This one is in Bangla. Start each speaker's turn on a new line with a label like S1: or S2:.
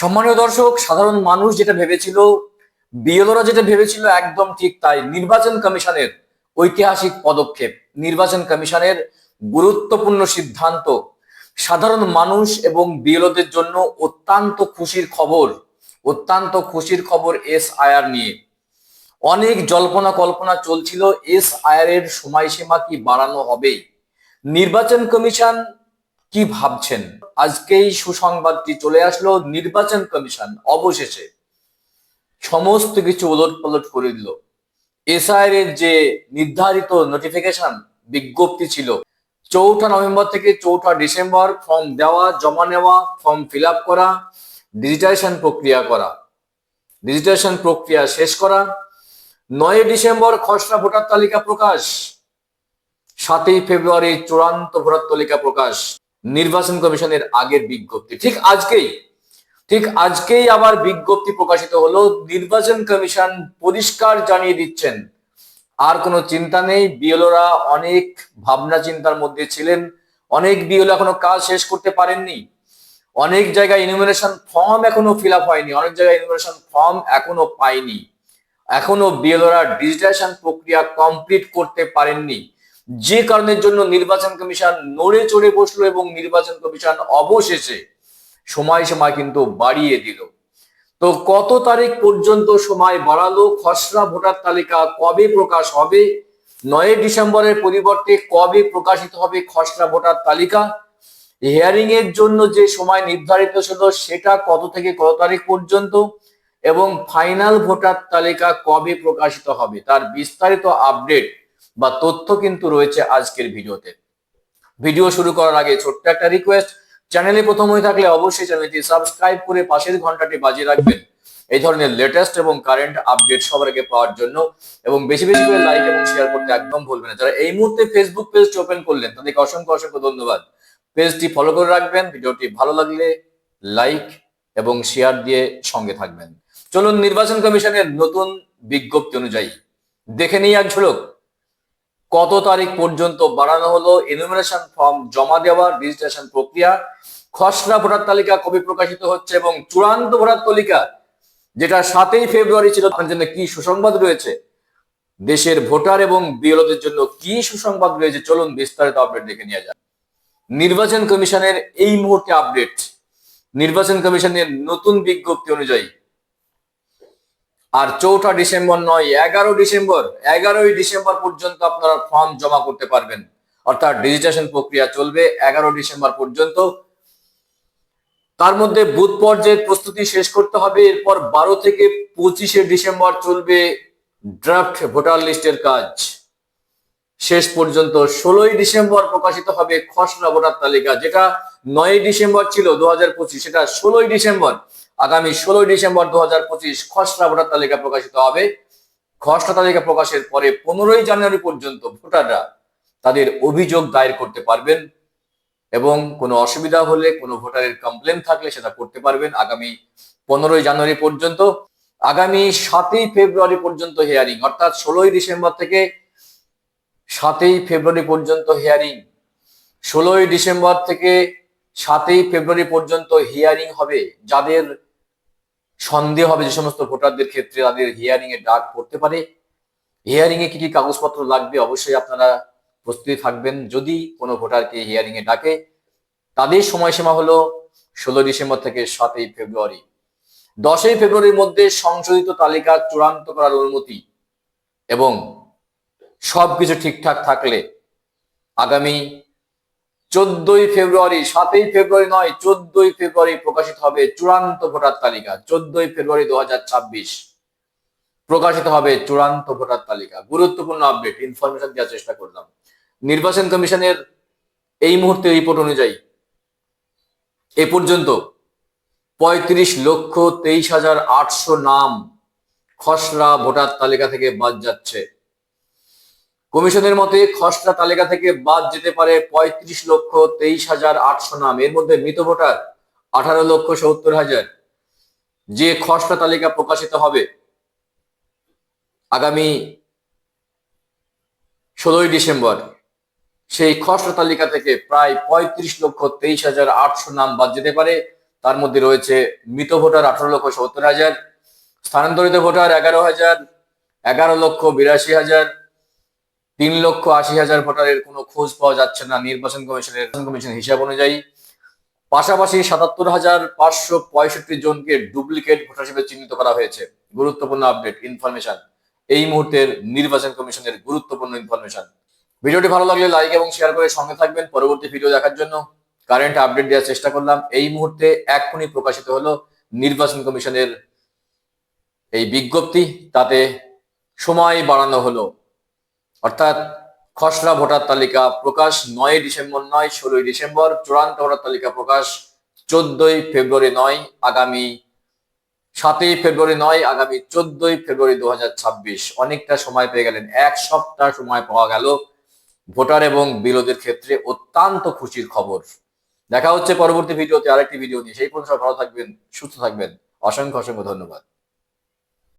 S1: সম্মানীয় দর্শক, সাধারণ মানুষ যেটা ভেবেছিল, বিএলওরা যেটা ভেবেছিল একদম ঠিক তাই। নির্বাচন কমিশনের ঐতিহাসিক পদক্ষেপ, নির্বাচন কমিশনের গুরুত্বপূর্ণ সিদ্ধান্ত, সাধারণ মানুষ এবং বিএলওদের জন্য অত্যন্ত খুশির খবর, অত্যন্ত খুশির খবর এস আয়ার নিয়ে। অনেক জল্পনা কল্পনা চলছিল এস আয়ার এর সময়সীমা কি বাড়ানো হবে নির্বাচন কমিশন কি ভাবছেন? আজকেই সুসংবাদটি চলে আসলো নির্বাচন কমিশন অবশেষে। সমস্ত কিছু ওলট পালট করে দিল। এসআইআর এর যে নির্ধারিত নোটিফিকেশন বিজ্ঞপ্তি ছিল, চৌঠা নভেম্বর থেকে চৌঠা ডিসেম্বর ফর্ম দেওয়া, জমা নেওয়া ফর্ম ফিল করা ডিজিটাইজেশন প্রক্রিয়া করা। ডিজিটাইজেশন প্রক্রিয়া শেষ করা। নয় ডিসেম্বর খসড়া ভোটার তালিকা প্রকাশ। সাতই ফেব্রুয়ারি চূড়ান্ত ভোটার তালিকা প্রকাশ। নির্বাচন কমিশনের আগের বিজ্ঞপ্তি। ঠিক আজকেই ঠিক আজকেই আবার বিজ্ঞপ্তি প্রকাশিত হলো, নির্বাচন কমিশন পরিষ্কার জানিয়ে দিচ্ছেন। আর কোনো চিন্তা নেই, বিএলওরা অনেক ভাবনা চিন্তার মধ্যে ছিলেন। অনেক বিএলও এখনও কাজ শেষ করতে পারেননি। অনেক জায়গায় ইনুমিনেশন ফর্ম এখনও ফিল আপ হয়নি। অনেক জায়গায় ইনুমিনেশন ফর্ম এখনও পায়নি এখনও বিএলওরা ডিজিটাইজেশন প্রক্রিয়া কমপ্লিট করতে পারেননি। যে কারণের জন্য নির্বাচন কমিশন নড়ে চড়ে বসল এবং নির্বাচন কমিশন অবশেষে সময় সময় কিন্তু বাড়িয়ে দিল। তো কত তারিখ পর্যন্ত সময় বাড়ালো? খসড়া ভোটার তালিকা কবে প্রকাশ হবে? নয় ডিসেম্বরের পরিবর্তে কবে প্রকাশিত হবে খসড়া ভোটার তালিকা? হিয়ারিং এর জন্য যে সময় নির্ধারিত ছিল সেটা কত থেকে কত তারিখ পর্যন্ত? এবং ফাইনাল ভোটার তালিকা কবে প্রকাশিত হবে? তার বিস্তারিত আপডেট বা তথ্য কিন্তু রয়েছে আজকের ভিডিওতে। ভিডিও শুরু করার আগে ছোট্ট একটা রিকোয়েস্ট চ্যানেলে প্রথম হয়ে থাকলে অবশ্যই চ্যানেলটি সাবস্ক্রাইব করে পাশের ঘন্টাটি বাজিয়ে রাখবেন। এই ধরনের লেটেস্ট এবং কারেন্ট আপডেট সবার আগে পাওয়ার জন্য এবং বেশি বেশি করে লাইক এবং শেয়ার করতে একদম ভুলবেন না। যারা এই মুহূর্তে ফেসবুক পেজটি ওপেন করলেন, তাদেরকে অসংখ্য অসংখ্য ধন্যবাদ। পেজটি ফলো করে রাখবেন, ভিডিওটি ভালো লাগলে লাইক এবং শেয়ার দিয়ে সঙ্গে থাকবেন। চলুন নির্বাচন কমিশনের নতুন বিজ্ঞপ্তি অনুযায়ী। দেখে নিই এক ঝলক। কত তারিখ পর্যন্ত বাড়ানো হলো? এনুমিনেশন ফর্ম জমা দেওয়া রেজিস্ট্রেশন প্রক্রিয়া, খসড়া ভোটার তালিকা কবে প্রকাশিত হচ্ছে এবং চূড়ান্ত ভোটার তালিকা, যেটা সাতই ফেব্রুয়ারি ছিল, তার জন্য কি সুসংবাদ রয়েছে? দেশের ভোটার এবং বিএলওদের জন্য কি সুসংবাদ রয়েছে? চলুন বিস্তারিত আপডেট দেখে নিয়ে যাক। নির্বাচন কমিশনের এই মুহূর্তে আপডেট নির্বাচন কমিশনের নতুন বিজ্ঞপ্তি অনুযায়ী আর চৌঠা ডিসেম্বর নয়, এগারো ডিসেম্বর, এগারোই ডিসেম্বর পর্যন্ত আপনারা ফর্ম জমা করতে পারবেন। অর্থাৎ ডিজিটেশন প্রক্রিয়া চলবে এগারো ডিসেম্বর পর্যন্ত। তার মধ্যে বুথ পর্যায়ের প্রস্তুতি শেষ করতে হবে। এরপর বারো থেকে পঁচিশে ডিসেম্বর চলবে ড্রাফট ভোটার লিস্টের কাজ। শেষ পর্যন্ত ষোলোই ডিসেম্বর প্রকাশিত হবে খসড়া ভোটার তালিকা, যেটা নয় ডিসেম্বর ছিল দু হাজার পঁচিশ, সেটা ষোলোই ডিসেম্বর। আগামী ষোলোই ডিসেম্বর দু হাজার পঁচিশ খসড়া ভোটার তালিকা প্রকাশিত হবে। খসড়া তালিকা প্রকাশের পরে পনেরোই জানুয়ারি পর্যন্ত ভোটাররা তাদের অভিযোগ দায়ের করতে পারবেন এবং কোনো অসুবিধা হলে কোনো ভোটারের কমপ্লেন থাকলে সেটা করতে পারবেন আগামী পনেরোই জানুয়ারি পর্যন্ত। আগামী সাতই ফেব্রুয়ারি পর্যন্ত হেয়ারিং অর্থাৎ ষোলোই ডিসেম্বর থেকে সাতই ফেব্রুয়ারি পর্যন্ত হিয়ারিং ষোলোই ডিসেম্বর থেকে সাতই ফেব্রুয়ারি পর্যন্ত হিয়ারিং হবে যাদের সন্দেহ হবে যে সমস্ত ভোটারদের ক্ষেত্রে তাদের হিয়ারিং এ ডাক পড়তে পারে। হিয়ারিং এ কি কি কাগজপত্র লাগবে অবশ্যই আপনারা প্রস্তুতি থাকবেন। যদি কোনো ভোটারকে হিয়ারিং এ ডাকে, তাদের সময়সীমা হলো ষোলো ডিসেম্বর থেকে সাতই ফেব্রুয়ারি। দশই ফেব্রুয়ারির মধ্যে সংশোধিত তালিকা চূড়ান্ত করার অনুমতি এবং সবকিছু ঠিকঠাক থাকলে আগামী চোদ্দই ফেব্রুয়ারি, সাতই ফেব্রুয়ারি নয়, চোদ্দই ফেব্রুয়ারি প্রকাশিত হবে চূড়ান্ত ভোটার তালিকা। চোদ্দই ফেব্রুয়ারি দু প্রকাশিত হবে চূড়ান্ত ভোটার তালিকা। গুরুত্বপূর্ণ আপডেট ইনফরমেশন দেওয়ার চেষ্টা করলাম। নির্বাচন কমিশনের এই মুহূর্তে রিপোর্ট অনুযায়ী এ পর্যন্ত পঁয়ত্রিশ লক্ষ তেইশ হাজার আটশো নাম খসড়া ভোটার তালিকা থেকে বাদ যাচ্ছে। কমিশনের মতে খসড়া তালিকা থেকে বাদ যেতে পারে পঁয়ত্রিশ লক্ষ তেইশ হাজার আটশো নাম। এর মধ্যে মৃত ভোটার আঠারো লক্ষ সত্তর হাজার। যে খসড়া তালিকা প্রকাশিত হবে আগামী ষোলোই ডিসেম্বর, সেই খসড়া তালিকা থেকে প্রায় পঁয়ত্রিশ লক্ষ তেইশ হাজার আটশো নাম বাদ যেতে পারে। তার মধ্যে রয়েছে মৃত ভোটার আঠারো লক্ষ সত্তর হাজার, স্থানান্তরিত ভোটার এগারো হাজার, এগারো লক্ষ বিরাশি হাজার তিন লক্ষ আশি হাজার ভোটারের কোনো খোঁজ পাওয়া যাচ্ছে না নির্বাচন কমিশনের। কমিশন হিসাব অনুযায়ী পাশাপাশি সাতাত্তর হাজার পাঁচশো পঁয়ষট্টি জনকে ডুপ্লিকেট ভোটার হিসেবে চিহ্নিত করা হয়েছে। গুরুত্বপূর্ণ আপডেট, ইনফরমেশন। এই মুহূর্তের নির্বাচন কমিশনের গুরুত্বপূর্ণ ইনফরমেশন। ভিডিওটি ভালো লাগলে লাইক এবং শেয়ার করে সঙ্গে থাকবেন। পরবর্তী ভিডিও দেখার জন্য কারেন্ট আপডেট দেওয়ার চেষ্টা করলাম। এই মুহূর্তে এক্ষুনি প্রকাশিত হলো নির্বাচন কমিশনের এই বিজ্ঞপ্তি। তাতে সময় বাড়ানো হলো। অর্থাৎ খসড়া ভোটার তালিকা প্রকাশ নয় ডিসেম্বর নয়, ষোলোই ডিসেম্বর, চূড়ান্ত ভোটার তালিকা প্রকাশ চোদ্দই ফেব্রুয়ারি নয়, আগামী সাতই ফেব্রুয়ারি নয়, আগামী চোদ্দই ফেব্রুয়ারি দু হাজার ছাব্বিশ। অনেকটা সময় পেয়ে গেলেন। এক সপ্তাহ সময় পাওয়া গেল ভোটার এবং বিরোধীর ক্ষেত্রে অত্যন্ত খুশির খবর। দেখা হচ্ছে পরবর্তী ভিডিওতে আরেকটি ভিডিও নিয়ে। সেই পর্যন্ত ভালো থাকবেন, সুস্থ থাকবেন। অসংখ্য অসংখ্য ধন্যবাদ।